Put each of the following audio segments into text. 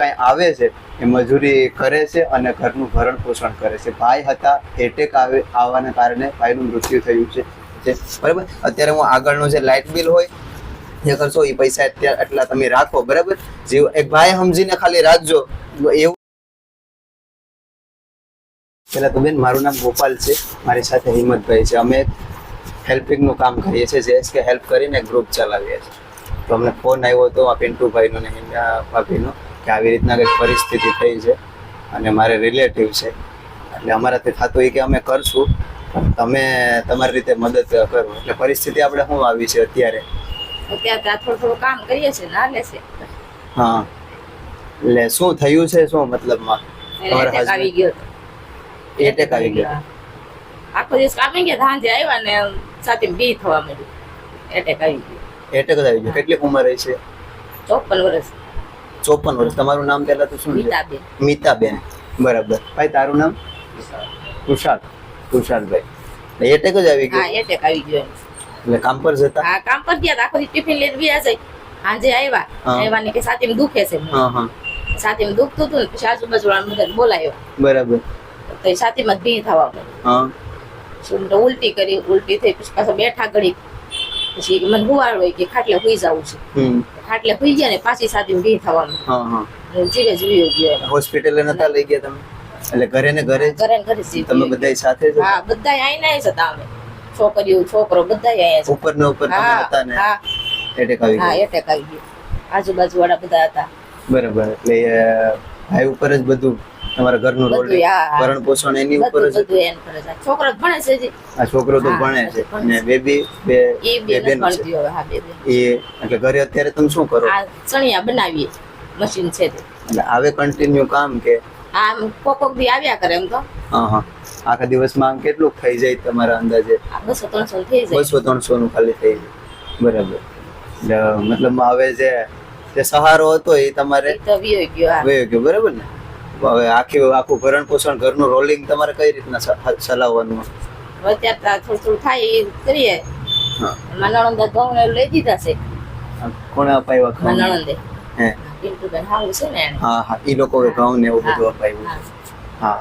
કાંઈ આવે છે એ મજૂરી કરે છે અને ઘરનું ભરણ પોષણ કરે છે. ભાઈ હતા એટેક આવે, આવવાના કારણે ભાઈનું મૃત્યુ થયું છે. બરાબર? અત્યારે હું આગળનું જે લાઇટ બિલ હોય એ કરશો, એ પૈસા અત્યારે એટલા તમે રાખો, બરાબર? જે એક ભાઈ સમજીને ખાલી રાખજો. એવું પેલા તો બેન, મારું નામ ગોપાલ છે. મારી સાથે હિંમતભાઈ છે. અમે હેલ્પિંગનું કામ કરીએ છીએ. જે કે હેલ્પ કરીને ગ્રુપ ચલાવીએ છીએ. તો અમને ફોન આવ્યો હતો આ પિન્ટુભાઈનો ને ભાભીનો. કે આવી રીતના કંઈક પરિસ્થિતિ થઈ છે અને મારે રિલેટિવ છે. એટલે અમારાથી થતું એ કે અમે કરશું તમે તમારી રીતે મદદ કરો. એટલે પરિસ્થિતિ આપણે શું આવી છે અત્યારે? અત્યારે ત્યાં થોડું થોડું કામ કરીએ છીએ ના લેશે હા. એટલે શું થયું છે શું મતલબમાં? તમારા આવી ગયો. એટેક આવી ગયો. આખો દિવસ કામે ગયા સાંજે આવ્યા ને સાથે બી થવા મળ્યું એટેક આવી ગયો. એટેક આવી ગયો. કેટલી ઉંમર છે? ચોપન વર્ષ. ચોપન વર્ષ. તમારું નામ પહેલા તો શું છે? મીતાબેન. બરાબર. ભાઈ તારું નામ? કુશાલ. કુશાલભાઈ. એટેક જ આવી ગયો? એટેક આવી ગયો એટલે કામ પર જતા? હા કામ પર ગયા આખો ટિફિન લઈને ગયા છે આજે આવ્યા. આવ્યા ને કે સાથે દુખે છે હા હા. સાથે દુખતું હતું ને પછી આજુબાજુ વાળા બધા બોલાયો. બરાબર. તો સાથે માં ભી થવા. હા. શું તો ઉલટી કરી ઉલટી થઈ પછી પાછા બેઠા ઘડી પછી મને હુવાડ હોય કે ખાટલે હુઈ જવું છે. ખાટલે હુઈ ગયા ને પાછી સાથે ઊંઘી થવાનું હા હા. જીવે જીવી ગયો હોસ્પિટલે નતા લઈ ગયા તમે? એટલે ઘરે ને ઘરે ઘરે ઘરે તમે બધા સાથે હા બધા આઈને જ હતા અમે. છોકરીઓ છોકરો બધા આયા જ ઉપર ને ઉપર તમે હતા ને? હા. એટેક આવી હા એટેક આવી ગયો. આજુબાજુ વાળા બધા હતા. બરાબર. એટલે ભાઈ ઉપર જ બધું તમારા ઘરનું રોલ. ભરણ પોષણ એની ઉપર જ છોકરો ભણે છે. આ છોકરો તો ભણે છે. અને બેબી બે બે બેન એ એટલે ઘરે અત્યારે તમે શું કરો? આ ચણિયા બનાવીએ મશીન છે એટલે આવે કન્ટિન્યુ કામ કે? આમ કોક કોક દી આવ્યા કરે એમ તો. હા હા. આખા દિવસમાં આમ કેટલું થઈ જાય તમારા અંદાજે? બસો ત્રણસો થઈ જાય. બસો ત્રણસો નું ખાલી થઈ જાય. બરાબર. એટલે મતલબ હવે જે સહારો હતો એ તમારે વયો ગયો બરાબર ને? હવે આખી આખું ભરણ પોષણ ઘરનું રોલિંગ તમારે કઈ રીતના ચલાવવાનું? અત્યારે થોડું થોડું થાય એ કરીએ. નણંદે ઘઉં ને લઈ દીધા છે. કોણે અપાવ્યા ઘઉં? નણંદે. હે? પિન્ટુબેન હાવું છે ને હા હા એ લોકો ઘઉં ને એવું બધું અપાવ્યું. હા.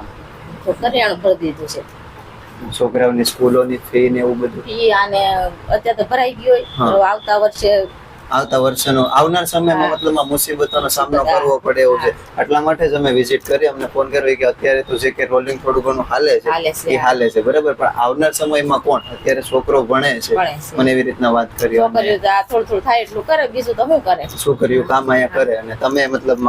તો કરિયાણું ભરી દીધું છે. છોકરાઓની સ્કૂલોની ફી ને એવું બધું? ઈ આને અત્યારે તો ભરાઈ ગયો આવતા વર્ષે આવતા વર્ષનો આવનાર સમયમાં મતલબમાં મતલબ મુસીબતોનો સામનો કરવો પડે એવો છે. એટલા માટે જ અમે વિઝિટ કરી અમને ફોન કર્યો કે અત્યારે તો જે કે રોલિંગ થોડું ઘણું હાલે છે. એ હાલે છે બરાબર? પણ આવનાર સમયમાં કોણ? અત્યારે છોકરો ભણે છે. મને એવી રીતના વાત કરી થોડું થોડું થાય એટલું કરે બીજું તો શું કરે? છોકરીઓ કામ અહીંયા કરે અને તમે મતલબ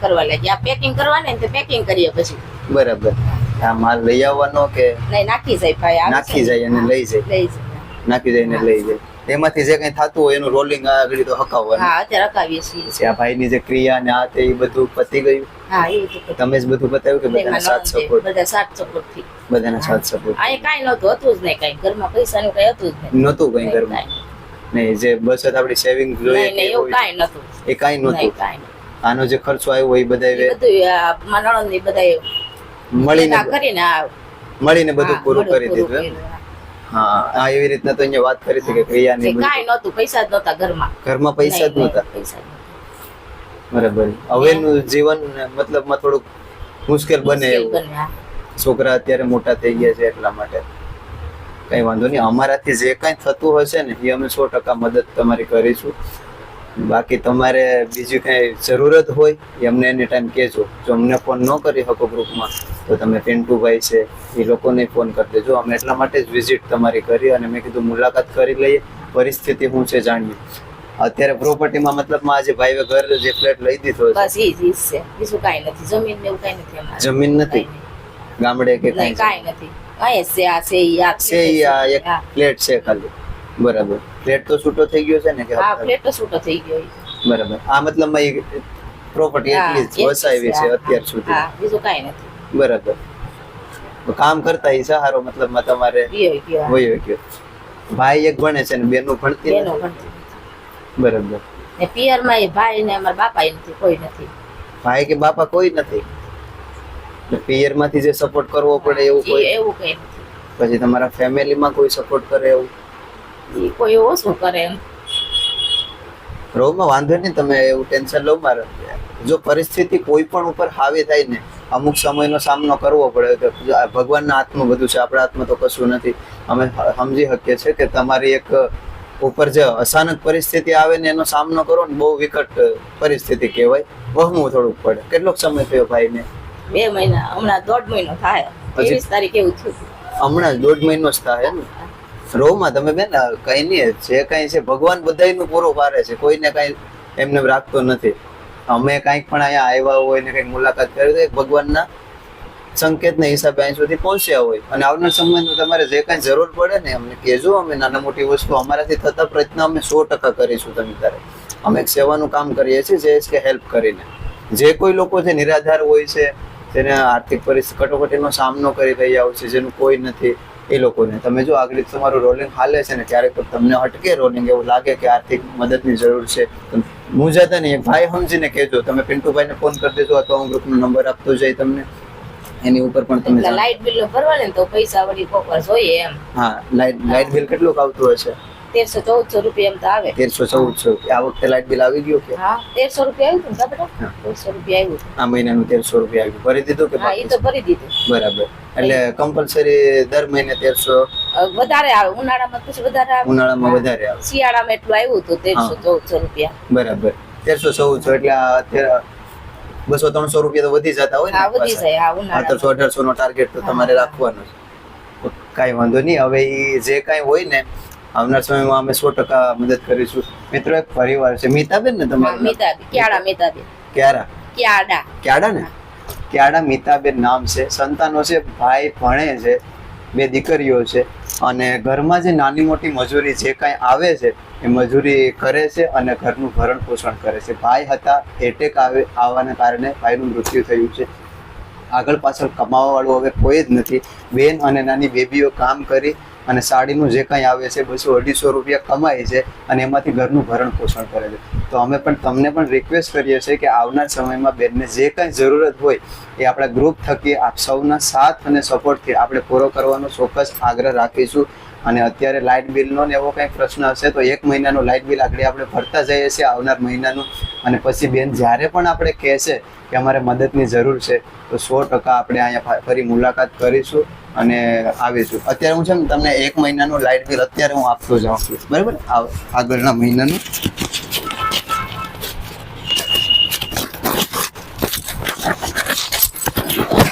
કરવા લાગી. આ પેકિંગ કરવાની ને તો પેકિંગ કરીએ પછી. બરાબર. આ માલ લઈ આવવાનો કે નાખી જાય ભાઈ નાખી જાય અને લઈ જાય? લઈ જાય. નાખી જાય અને લઈ જાય. એમાંથી જે કઈ થતું હોય એનું રોલિંગ આગળ તો હકાવવાનું. હા અત્યારે હકાવીએ છીએ. આ ભાઈની જે ક્રિયા ને આ તે એ બધું પતી ગયું. હા એ તમે જ બધું બતાવ્યું કે બધાને સાથ સપોર્ટ બધા સાત સપોર્ટથી. બધાને સાથ સપોર્ટ આ કાંઈ નહોતું હતું જ નહીં કાંઈ. ઘરમાં પૈસાનું કાંઈ હતું જ નહીં. નહોતું કઈ ઘરમાં. નહીં જે બચત આપણી સેવિંગ જોઈએ નહીં એવું કાંઈ નહોતું. એ કઈ નહીં નહોતું. આનો જે ખર્ચો આવ્યો એ બધાય બધા મારા નણંદ ને બધાય મળીને કરીને મળીને બધું પૂરું કરી દીધું. હા આ એવી રીતના તો અહીંયા વાત કરી હતી કે ક્રિયાની કાંઈ નહોતું પૈસા જ નહોતા ઘરમાં. ઘરમાં પૈસા જ નહોતા. બરાબર. હવેનું જીવન મતલબમાં થોડુંક મુશ્કેલ બને એવું. છોકરા અત્યારે મોટા થઈ ગયા છે એટલા માટે. કઈ વાંધો નહીં. અમારાથી જે કાંઈ થતું હશે ને એ અમે સો ટકા મદદ તમારી કરીશું. બાકી તમારે બીજી કાંઈ જરૂરત હોય એ અમને એની ટાઈમ કહેજો. જો અમને ફોન ન કરી શકો ગ્રુપમાં તો તમે પિન્ટુભાઈ છે એ લોકોને ફોન કરી દેજો. અમે એટલા માટે જ વિઝિટ તમારી કરી અને મેં કીધું મુલાકાત કરી લઈએ. પરિસ્થિતિ શું છે જાણીએ અત્યારે પ્રોપર્ટીમાં મતલબમાં આજે ભાઈએ ઘર જે ફ્લેટ લઈ દીધો છે. બસ એ જ છે. બીજું કાંઈ નથી. જમીન ને એવું કાંઈ નથી અમારે. જમીન નથી? ગામડે કે કાંઈ કાંઈ નથી. અહીંયા છે આ છે આ છે આ એક ફ્લેટ છે ખાલી. બરાબર. ફ્લેટ તો છૂટો થઈ ગયો છે ને કે હા ફ્લેટ તો છૂટો થઈ ગયો. બરાબર. આ મતલબમાં પ્રોપર્ટી એટલી જ વસાવી છે અત્યાર સુધી. હા બીજું કાઈ નથી. બરાબર. તો કામ કરતા ઈ સહારો મતલબમાં તમારે હોય ગયો. ભાઈ એક ભણે છે ને બેનું ભણતી બેનો? ભણતી બરાબર. ને પિયરમાં એ ભાઈ ને અમાર બાપા નથી કોઈ નથી. ભાઈ કે બાપા કોઈ નથી? પિયરમાંથી જે સપોર્ટ કરવો પડે એવું કોઈ? એવું કઈ પછી તમારા ફેમિલીમાં કોઈ સપોર્ટ કરે એવું? ઈ કોઈ ઓછું કરે એમ? રોમાં વાંધો નહીં તમે એવું ટેન્શન લો મારે જો પરિસ્થિતિ કોઈ પણ ઉપર હાવી થાય ને અમુક સમયનો સામનો કરવો પડે કે ભગવાનના હાથમાં બધું છે આપણા હાથમાં તો કશું નથી. અમે સમજી શકીએ છીએ કે તમારી એક ઉપર જે અચાનક પરિસ્થિતિ આવે ને એનો સામનો કરો ને બહુ વિકટ પરિસ્થિતિ કહેવાય. વહમું થોડુંક પડે. કેટલોક સમય થયો ભાઈને? બે મહિના હમણાં દોઢ મહિનો થાય. પચીસ ત્રેવીસ તારીખ એવું થયું. હમણાં દોઢ મહિનો જ થાય ને? રોમાં તમે બેન કઈ નહીં, જે કઈ છે, ભગવાન બધાયનું પૂરું પાડે છે, કોઈને કઈ એમને રાખતો નથી. અમે કાંઈક પણ અહીંયા આવ્યા હોય ને કંઈક મુલાકાત કરી એક ભગવાનના સંકેતના હિસાબે અહીં સુધી પહોંચ્યા હોય. અને આવનાર સમયમાં તમારે જે કાંઈ જરૂર પડે ને અમને કહેજો, અમે નાના મોટી વસ્તુ અમારાથી થતા પ્રયત્ન અમે સો ટકા કરીશું તમે ત્યારે અમે એક સેવાનું કામ કરીએ છીએ, જે કે હેલ્પ કરીને. જે કોઈ લોકો જે નિરાધાર હોય છે, જેને આર્થિક પરિસ્થિતિ કટોકટીનો સામનો કરી રહ્યા હોય છે, જેનું કોઈ નથી એ લોકોને. તમે જો આગળ તમારું રોલિંગ હાલે છે ને ક્યારેક તમને અટકે રોલિંગ એવું લાગે કે આર્થિક મદદની જરૂર છે હું જતા નહીં ભાઈ સમજીને કહેજો. તમે પિન્ટુભાઈને ફોન કરી દેજો અથવા હું ગ્રુપનો નંબર આપતો જઈ તમને. એની ઉપર પણ તમે લાઇટ બિલ ભરવા ને તો પૈસા વળી કોકર જોઈએ એમ. હા લાઇટ લાઇટ બિલ કેટલું આવતું હશે તેરસો ચૌદસો રૂપિયા એમ તો આવે. તેરસો ચૌદસો આ વખતે લાઇટ બિલ આવી ગયું કે? હા તેરસો રૂપિયા આવ્યું હતું બેટા તેરસો રૂપિયા આવ્યું આ મહિનાનું તેરસો રૂપિયા આવ્યું. ભરી દીધું કે હા એ તો ભરી દીધું. બરાબર. એટલે કમ્પલસરી દર મહિને તેરસો? વધારે આવે. ઉનાળામાં પછી વધારે આવે. ઉનાળામાં વધારે આવે. શિયાળામાં એટલું આવ્યું હતું તેરસો ચૌદસો રૂપિયા. બરાબર. તેરસો ચૌદસો એટલે અત્યારે બસો ત્રણસો રૂપિયા તો વધી જતા હોય ને વધી જાય અઢારસો નો ટાર્ગેટ તો તમારે રાખવાનો છે. કાંઈ વાંધો નહીં. હવે જે કાંઈ હોય ને આવનાર સમયમાં અમે સો ટકા મદદ કરીશું. મિત્રો એક પરિવાર છે. મીતાબેન ને તમારે મીતાબેન. ક્યાડા મીતાબેન? ક્યારા ક્યાડા? ક્યાડા ને? ક્યાડા મીતાબેન નામ છે. સંતાનો છે ભાઈ ભણે છે બે દીકરીઓ છે. અને ઘરમાં જે નાની મોટી મજૂરી જે કાંઈ આવે છે એ મજૂરી કરે છે અને ઘરનું ભરણ પોષણ કરે છે. ભાઈ હતા એટેક આવે આવવાના કારણે ભાઈનું મૃત્યુ થયું છે. આગળ પાછળ કમાવા વાળું હવે કોઈ જ નથી. બેન અને નાની બેબીઓ કામ કરી અને સાડીનું જે કંઈ આવે છે બસો અઢીસો રૂપિયા કમાય છે અને એમાંથી ઘરનું ભરણ પોષણ કરે છે. તો અમે પણ તમને પણ રિક્વેસ્ટ કરીએ છીએ કે આવનાર સમયમાં બેનને જે કંઈ જરૂરત હોય એ આપણા ગ્રુપ થકી આપ સૌના સાથ અને સપોર્ટથી આપણે પૂરો કરવાનો ચોક્કસ આગ્રહ રાખીશું. અને અત્યારે લાઇટ બિલનો ને એવો કંઈ પ્રશ્ન હશે તો એક મહિનાનું લાઇટ બિલ આગળ આપણે ભરતા જઈએ છીએ આવનાર મહિનાનું. અને પછી બેન જ્યારે પણ આપણે કહેશે કે અમારે મદદની જરૂર છે, તો સો ટકા આપણે અહીંયા ફરી મુલાકાત કરીશું. અને આવે છું. અત્યારે હું છે ને તમને એક મહિનાનું લાઇટ બિલ અત્યારે હું આપતો જાઉં છું. બરાબર? આગળના મહિનાનું.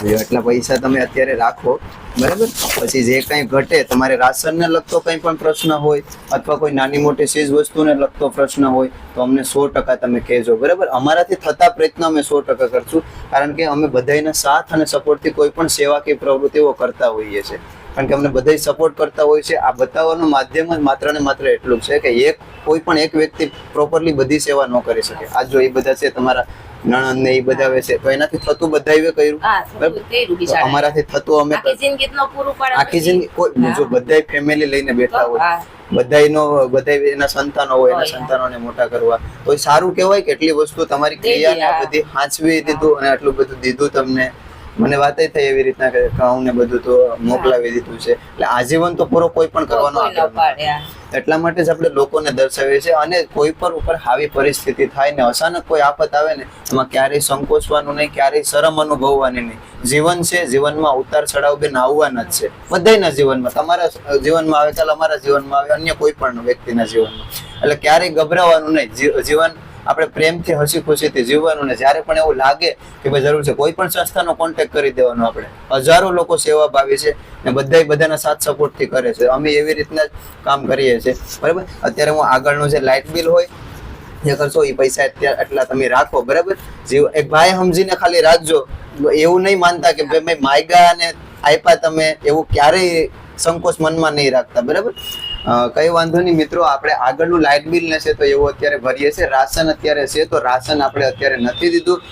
એટલા પૈસા તમે અત્યારે રાખો, બરાબર? પછી જે કંઈ ઘટે, તમારે રાશનને લગતો કંઈ પણ પ્રશ્ન હોય, અથવા કોઈ નાની મોટી ચીજ વસ્તુને લગતો પ્રશ્ન હોય, તો અમને સો ટકા તમે કહેજો, બરાબર? અમારાથી થતા પ્રયત્ન અમે સો ટકા કરશું, કારણ કે અમે બધાના સાથ અને સપોર્ટથી કોઈ પણ સેવાકીય પ્રવૃત્તિઓ કરતા હોઈએ છીએ. કારણ કે અમને બધા સપોર્ટ કરતા હોય છે, આ બતાવવાનું માધ્યમ જ માત્ર ને માત્ર એટલું છે કે એક કોઈ પણ એક વ્યક્તિ પ્રોપરલી બધી સેવા ન કરી શકે. આ જો એ બધા છે, તમારા નણંદ ને એ બધા વેસે તો એનાથી થતું બધાએ કર્યું? અમારાથી થતું અમે આખી જિંદગી કોઈ જો બધાય ફેમિલી લઈને બેઠા હોય. બધા બધાયનો બધાય એના સંતાનો હોય એના. સંતાનોને મોટા કરવા. તો સારું કહેવાય કેટલી વસ્તુ તમારી ક્રિયાને બધી હાંચવી દીધું અને આટલું બધું દીધું તમને. મને વાત થઈ એવી રીતના કે ઘઉં ને બધું તો મોકલાવી દીધું છે. એટલે આજીવન તો પૂરો કોઈ પણ કરવાનો આગ્રહ. એટલા માટે જ આપણે લોકોને દર્શાવીએ છીએ અને કોઈ પર ઉપર આવી પરિસ્થિતિ થાય ને અચાનક કોઈ આફત આવે ને એમાં ક્યારેય સંકોચવાનું નહીં ક્યારેય શરમ અનુભવવાની નહીં. જીવન છે જીવનમાં ઉતાર ચઢાવ બેન આવવાના જ છે. બધાયના જીવનમાં તમારા જીવનમાં આવે કાલ અમારા જીવનમાં આવે અન્ય કોઈ પણ વ્યક્તિના જીવનમાં. એટલે ક્યારેય ગભરાવાનું નહીં. જીવન આપણે પ્રેમથી હસી ખુશીથી જીવવાનું ને જ્યારે પણ એવું લાગે કે ભાઈ જરૂર છે, કોઈ પણ સંસ્થાનો કોન્ટેક્ટ કરી દેવાનો આપણે. હજારો લોકો સેવા ભાવી છે ને બધા બધાના સાથ સપોર્ટથી કરે છે. અમે એવી રીતના જ કામ કરીએ છીએ. બરાબર? અત્યારે હું આગળનું જે લાઇટ બિલ હોય, જે કરશો એ પૈસા અત્યારે એટલા તમે રાખો. બરાબર? જીવ એક ભાઈ સમજીને ખાલી રાખજો. એવું નહીં માનતા કે ભાઈ માયગા અને આપ્યા તમે. એવું ક્યારેય સંકોચ મનમાં નહીં રાખતા. બરાબર? કઈ વાંધો નહીં મિત્રો, આપણે આગળનું લાઇટ બિલ છે તો એવું અત્યારે ભરીએ છીએ. રાશન અત્યારે છે તો રાશન આપણે અત્યારે નથી દીધું.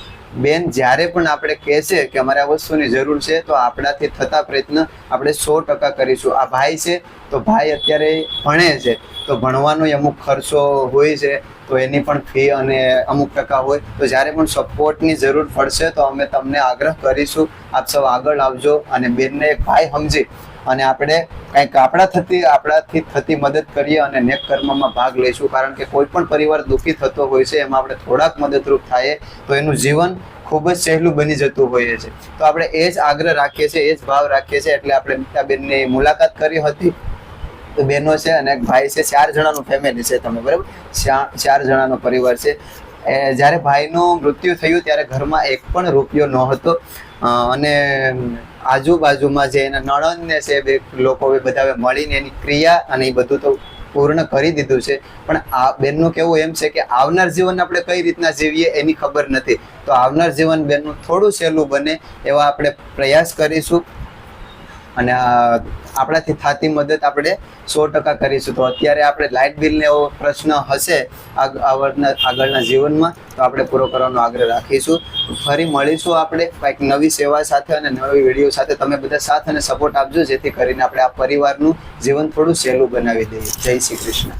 બેન, જ્યારે પણ આપણે કહેશે કે અમારે આ વસ્તુની જરૂર છે તો આપણાથી થતા પ્રયત્ન આપણે સો ટકા કરીશું. આ ભાઈ છે તો ભાઈ અત્યારે ભણે છે. તો ભણવાનો અમુક ખર્ચો હોય છે, તો એની પણ ફી અને અમુક ટકા હોય. તો જ્યારે પણ સપોર્ટની જરૂર પડશે તો અમે તમને આગ્રહ કરીશું. આપ સૌ આગળ આવજો અને બેનને એક ભાઈ સમજી અને આપણે કંઈક આપણા થતી આપણાથી થતી મદદ કરીએ અને નેક કર્મમાં ભાગ લઈશું. કારણ કે કોઈ પણ પરિવાર દુઃખી થતો હોય છે, એમાં આપણે થોડાક મદદરૂપ થાય તો એનું જીવન ખૂબ જ સહેલું બની જતું હોઈએ છે. તો આપણે એ જ આગ્રહ રાખીએ છીએ, એ જ ભાવ રાખીએ છીએ. એટલે આપણે મીતાબેનની મુલાકાત કરી હતી. તો બહેનો છે અને એક ભાઈ છે, ચાર જણાનું ફેમિલી છે તમે, બરાબર? ચાર જણાનો પરિવાર છે. જ્યારે ભાઈનું મૃત્યુ થયું ત્યારે ઘરમાં એક પણ રૂપિયો ન હતો અને આજુબાજુમાં જે એના નણંદને છે બે લોકો બધા મળીને એની ક્રિયા અને એ બધું તો પૂર્ણ કરી દીધું છે. પણ આ બેનનું કેવું એમ છે કે આવનાર જીવન આપણે કઈ રીતના જીવીએ એની ખબર નથી. તો આવનાર જીવન બેનનું થોડું સહેલું બને એવા આપણે પ્રયાસ કરીશું. અને આપણાથી થતી મદદ આપણે સો ટકા કરીશું. તો અત્યારે આપણે લાઇટ બિલને એવો પ્રશ્ન હશે આગ- આવડના, આગળના જીવનમાં, તો આપણે પૂરો કરવાનો આગ્રહ રાખીશું. ફરી મળીશું આપણે કંઈક નવી સેવા સાથે અને નવી વીડિયો સાથે. તમે બધા સાથ અને સપોર્ટ આપજો, જેથી કરીને આપણે આ પરિવારનું જીવન થોડું સહેલું બનાવી દઈએ. જય શ્રી કૃષ્ણ.